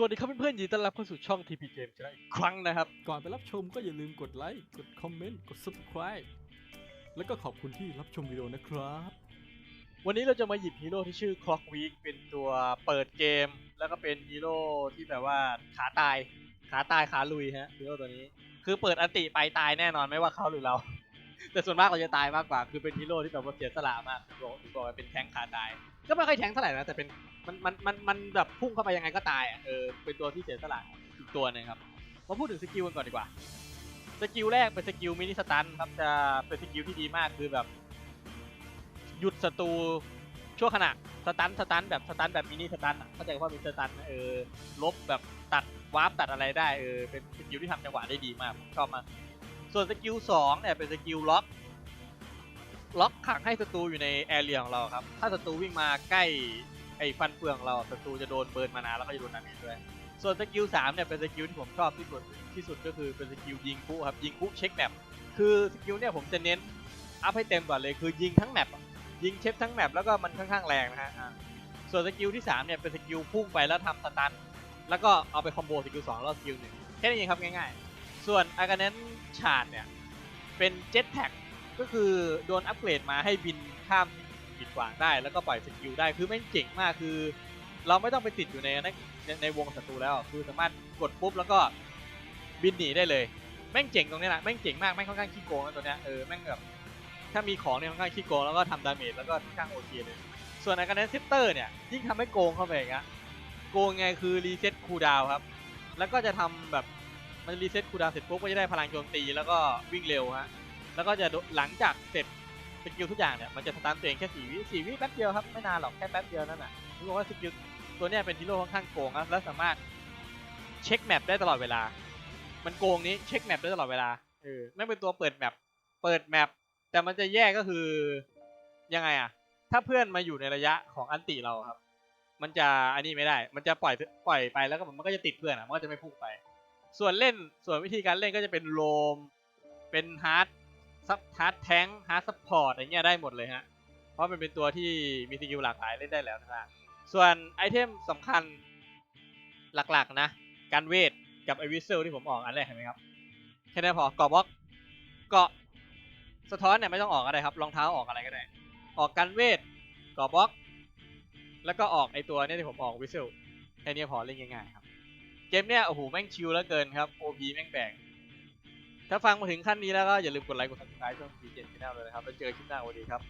สวัสดีครับเพื่อนๆยินดีต้อนรับเข้าสู่ช่อง TP Game ชนะอีกครั้งนะครับ ก่อนไปรับชมก็อย่าลืมกดไลค์ กดคอมเมนต์ กด subscribe แล้วก็ขอบคุณที่รับชมวิดีโอนะครับ วันนี้เราจะมาหยิบฮีโร่ที่ชื่อ Clock Week เป็นตัวเปิดเกม แล้วก็เป็นฮีโร่ที่แบบว่าขาตาย ขาตายขาลุยฮะฮีโร่ตัวนี้ คือเปิดอันติไปตายแน่นอนไม่ว่าเขาหรือเรา แต่ส่วนมากเราจะตายมากกว่า คือเป็นฮีโร่ที่แบบว่าเสียสละมากบอกบอกว่าเป็นแทงค์ขาตาย ก็ไม่ค่อยแทงค์เท่าไหร่นะแต่เป็นมันมันมันมันแบบพุ่งเข้าไปยังไงก็ตายอะเออเป็นตัวที่เสียสละอีกตัวหนึงครับมาพูดถึงสกิลกันก่อนดีกว่าสกิลแรกเป็นสกิลมินิสตันครับจะเป็นสกิลที่ดีมากคือแบบ หยุดศัตรูชั่วขณะสตันสตันแบบสตันแบบมินิสตันอะเข้าใจว่ามีสตันเออลบแบบตัดวาร์ปตัดอะไรได้เออเป็นสกิลที่ทำจังหวะได้ดีมากผมชอบมาก ส่วนสกิลสองเนี่ยเป็นสกิลล็อก ล็อกขังให้ศัตรูอยู่ในแอเรียของเราครับ ถ้าศัตรูวิ่งมาใกล้ไอ้ฟันเฟืองเราศัตรูจะโดนเบิร์นมานาแล้วก็จะโดนดาเมจด้วย ส่วนสกิลสามเนี่ยเป็นสกิลที่ผมชอบที่สุดที่สุดก็คือเป็นสกิลยิงคุครับยิงคุเช็คแมปคือสกิลเนี่ยผมจะเน้นอัพให้เต็มก่อนเลยคือยิงทั้งแมปยิงเช็คทั้งแมปแล้วก็มันค่อนข้างแรงนะฮะส่วนสกิลที่สามเนี่ยเป็นสกิลพุ่งไปแล้วทำสตัน แล้วก็เอาไปคอมโบสกิลสองแล้วสกิลหนึ่งแค่นี้เองครับง่ายๆ ส่วนอากาเนนชาดเนี่ย เป็นเจ็ตแพ็กก็คือโดนอัปเกรดมาให้บินข้ามบิดขวางได้แล้วก็ปล่อยสกิลได้คือแม่งเจ๋งมากคือ เราไม่ต้องไปติดอยู่ในในในวงศัตรูแล้วคือสามารถกดปุ๊บแล้วก็บินหนีได้เลยแม่งเจ๋งตรงนี้แหละแม่งเจ๋งมากแม่งค่อนข้างขี้โกงนะตัวเนี้ยเออแม่งแบบถ้ามีของเนี่ยค่อนข้างขี้โกงแล้วก็ทำดาเมจแล้วก็ค่อนข้างโอเคเลย ส่วนอาการเนนซิสเตอร์เนี่ยยิ่งทำให้โกงเข้าไปอย่างเงี้ยโกงไงคือรีเซ็ตคูลดาวครับแล้วก็จะทำแบบ มันรีเซ็ตคูลดาวน์เสร็จปุ๊บก็จะได้พลังโจมตีแล้วก็วิ่งเร็วฮะแล้วก็จะหลังจากเสร็จสกิลทุกอย่างเนี่ยมันจะสตาร์ทตัวเองแค่สี่วิสี่วิแป๊บเดียวครับไม่นานหรอกแค่แป๊บเดียวนั่นน่ะรู้ว่าสกิลตัวเนี้ยเป็นฮีโร่ค่อนข้างโกงครับและสามารถเช็คแมปได้ตลอดเวลา มันโกงนี้เช็คแมปได้ตลอดเวลาเออไม่เป็นตัวเปิดแมปเปิดแมปแต่มันจะแย่ก็คือยังไงอะถ้าเพื่อนมาอยู่ในระยะของอันติเราครับ มันจะอันนี้ไม่ได้ มันจะปล่อยปล่อยไปแล้วก็มันก็จะติดเพื่อนอะมันก็จะไม่พุ่งไป ส่วนเล่นส่วนวิธีการเล่นก็จะเป็นโลมเป็นฮาร์ดซับฮาร์ดแทงฮาร์ดซัพพอร์ตอะไรเงี้ยได้หมดเลยฮะ เพราะมันเป็นตัวที่มีสกิลหลากหลายเล่นได้แล้วนะฮะส่วนไอเทมสำคัญหลักๆนะ การเวทกับไอวิสเซลที่ผมออกอันแรกเห็นไหมครับแค่นั้นพอเกาะบล็อกเกาะสะท้อนเนี่ยไม่ต้องออกอะไรครับรองเท้าออกอะไรก็ได้ ออกการเวทเกาะบล็อก แล้วก็ออกไอตัวเนี่ยที่ผมออกวิสเซลแค่นี้พอเล่นง่ายๆครับ เกมเนี่ยโอ้โหแม่งชิลแล้วเกินครับ OP แม่งแบกถ้าฟังมาถึงขั้นนี้แล้วก็อย่าลืมกดไลค์กดซับสไครต์ช่อง p ีเจ็ดชแนลเลยนะครับ แล้วเจอคลิปหน้าสวัสดีครับ